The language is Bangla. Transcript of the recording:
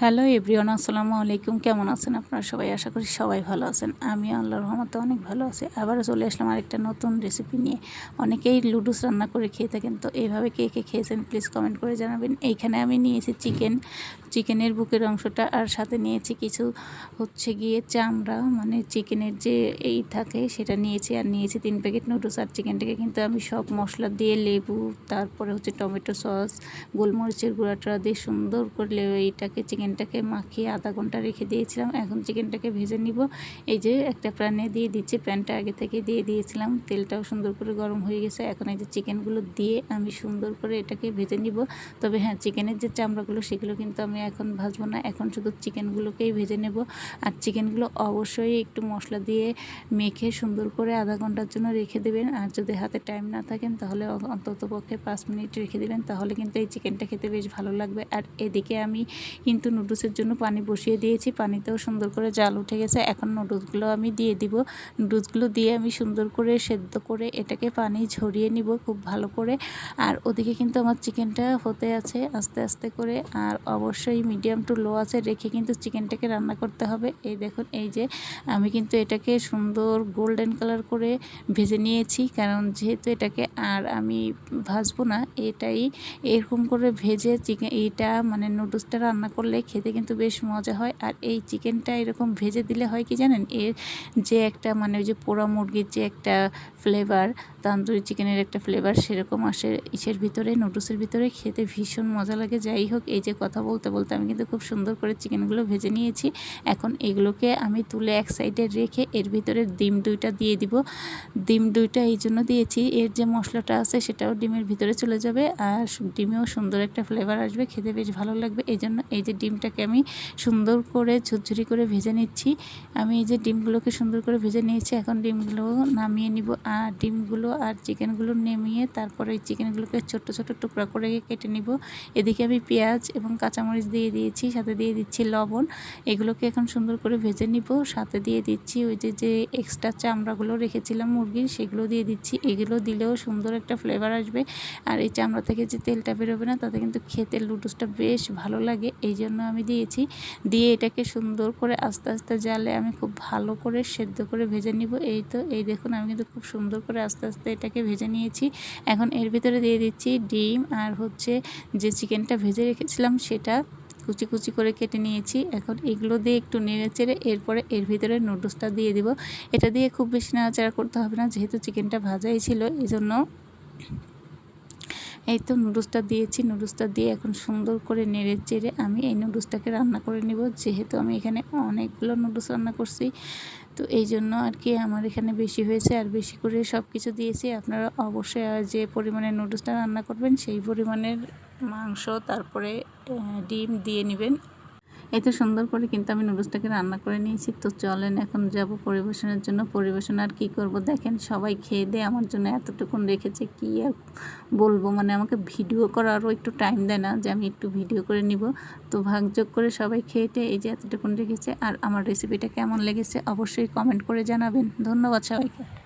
হ্যালো এভরিওয়ান, আসসালামু আলাইকুম। কেমন আছেন আপনারা সবাই? আশা করি সবাই ভালো আছেন। আমি আল্লাহর রহমতে অনেক ভালো আছি। আবারও চলে আসলাম আরেকটা নতুন রেসিপি নিয়ে। অনেকেই লুডুস রান্না করে খেয়ে থাকেন, তো এইভাবে কে কে খেয়েছেন প্লিজ কমেন্ট করে জানাবেন। এইখানে আমি নিয়েছি চিকেন চিকেনের বুকের অংশটা আর সাথে নিয়েছি কিছু হচ্ছে গিয়ে চামড়া। মানে চিকেনের যে এই থাকে সেটা নিয়েছি আর নিয়েছি তিন প্যাকেট নুডলস আর চিকেনটাকে কিন্তু আমি সব মশলা দিয়ে লেবু, তারপরে হচ্ছে টমেটো সস গোলমরিচের গুঁড়াটা দিয়ে সুন্দর করে এইটাকে চিকেনটাকে মাখিয়ে আধা ঘণ্টা রেখে দিয়েছিলাম। এখন চিকেনটাকে ভেজে নিব। এই যে একটা প্যানে দিয়ে দিচ্ছি। প্যানটা আগে থেকে দিয়ে দিয়েছিলাম। তেলটাও সুন্দর করে গরম হয়ে গেছে। এখন এই যে চিকেনগুলো দিয়ে আমি সুন্দর করে এটাকে ভেজে নিব। তবে হ্যাঁ চিকেনের যে চামড়াগুলো, সেগুলো কিন্তু আমি এখন ভাজবো না। এখন শুধু চিকেনগুলোকেই ভেজে নেব। আর চিকেনগুলো অবশ্যই একটু মশলা দিয়ে মেখে সুন্দর করে আধা ঘণ্টার জন্য রেখে দেবেন। আর যদি হাতে টাইম না থাকেন তাহলে অন্তত পক্ষে পাঁচ মিনিট রেখে দেবেন। তাহলে কিন্তু এই চিকেনটা খেতে বেশ ভালো লাগবে। আর এদিকে আমি কিন্তু নুডলসের জন্য পানি বসিয়ে দিয়েছি। পানিতেও সুন্দর করে জাল উঠে গেছে। এখন নুডলসগুলো আমি দিয়ে দিব। নুডলসগুলো দিয়ে আমি সুন্দর করে সেদ্ধ করে এটাকে পানি ঝরিয়ে নিব খুব ভালো করে। আর ওদিকে কিন্তু আমার চিকেনটা হতে আছে আস্তে আস্তে করে। আর অবশ্যই মিডিয়াম টু লো আছে রেখে কিন্তু চিকেনটাকে রান্না করতে হবে। এই দেখুন, এই যে আমি কিন্তু এটাকে সুন্দর গোল্ডেন কালার করে ভেজে নিয়েছি। কারণ যেহেতু এটাকে আর আমি ভাজবো না, এটাই এরকম করে ভেজে চিকেন এইটা মানে নুডলসটা রান্না করলে খেতে কিন্তু বেশ মজা হয়। আর এই চিকেনটা এরকম ভেজে দিলে হয় কি জানেন? এর যে একটা মানে ওই যে পোড়া মুরগির যে একটা ফ্লেভার তান্দুরি চিকেনের একটা ফ্লেভার সেরকম আসে ইসের ভিতরে নুডলসের ভিতরে। খেতে ভীষণ মজা লাগে। যাই হোক, এই যে কথা বলতে বলতে আমি কিন্তু খুব সুন্দর করে চিকেনগুলো ভেজে নিয়েছি। এখন এগুলোকে আমি তুলে এক সাইডে রেখে এর ভিতরে ডিম দুইটা দিয়ে দিব। ডিম দুইটা এই জন্য দিয়েছি। এর যে মশলাটা আছে সেটাও ডিমের ভিতরে চলে যাবে। আর ডিমেও সুন্দর একটা ফ্লেভার আসবে। খেতে বেশ ভালো লাগবে। এই জন্য এই যে ডিমটাকে আমি সুন্দর করে ঝুরঝুরি করে ভেজে নিচ্ছি। আমি এই যে ডিমগুলোকে সুন্দর করে ভেজে নিয়েছি, এখন ডিমগুলো নামিয়ে নিব। আর ডিমগুলো আর চিকেনগুলো নেমিয়ে তারপরে এই চিকেনগুলোকে ছোট্ট ছোট্ট টুকরা করে কেটে নিব। এদিকে আমি পেঁয়াজ এবং কাঁচামরিচ দিয়ে দিয়েছি, সাথে দিয়ে দিচ্ছি লবণ। এগুলোকে এখন সুন্দর করে ভেজে নিব। সাথে দিয়ে দিচ্ছি ওই যে যে এক্সট্রা চামড়াগুলো রেখেছিলাম মুরগির, সেগুলো দিয়ে দিচ্ছি। এগুলো দিলেও সুন্দর একটা ফ্লেভার আসবে। আর এই চামড়া থেকে যে তেলটা বেরোবে না, তাতে কিন্তু খেতে লুডুসটা বেশ ভালো লাগে। এই জন্য আমি দিয়েছি। দিয়ে এটাকে সুন্দর করে আস্তে আস্তে জালে আমি খুব ভালো করে সেদ্ধ করে ভেজে নিব। এই তো, এই দেখুন আমি কিন্তু খুব সুন্দর করে আস্তে আস্তে এটাকে ভেজে নিয়েছি। এখন এর ভিতরে দিয়ে দিচ্ছি ডিম আর হচ্ছে যে চিকেনটা ভেজে রেখেছিলাম সেটা কুচি কুচি করে কেটে নিয়েছি। এখন এগুলো দিয়ে একটু নেড়ে চেড়ে এরপরে এর ভিতরে নুডলসটা দিয়ে দিব। এটা দিয়ে খুব বেশি নাড়াচাড়া করতে হবে না, যেহেতু চিকেনটা ভাজাই ছিল এই জন্য এই তো নুডলসটা দিয়েছি, নুডলসটা দিয়ে এখন সুন্দর করে নেড়ে চেড়ে আমি এই নুডলসটাকে রান্না করে নেব। যেহেতু আমি এখানে অনেকগুলো নুডলস রান্না করছি, তো এই জন্য আর কি আমার এখানে বেশি হয়েছে আর বেশি করে সব কিছু দিয়েছি। আপনারা অবশ্যই যে পরিমাণে নুডলসটা রান্না করবেন, সেই পরিমাণের মাংস, তারপরে ডিম দিয়ে নেবেন। এত সুন্দর করে কিন্তু আমি নুডলসটাকে রান্না করে নিয়েছি। তো চলেন এখন যাব পরিবেশনের জন্য। পরিবেশন আর কী করব? দেখেন সবাই খেয়ে দিয়ে আমার জন্য এতটুকুন রেখেছে। কি আর বলব? মানে আমাকে ভিডিও করারও একটু টাইম দেয় না যে আমি একটু ভিডিও করে নিব। তো ভাগযোগ করে সবাই খেয়েটে এই যে এতটুকুন রেখেছে। আর আমার রেসিপিটা কেমন লেগেছে অবশ্যই কমেন্ট করে জানাবেন। ধন্যবাদ সবাইকে।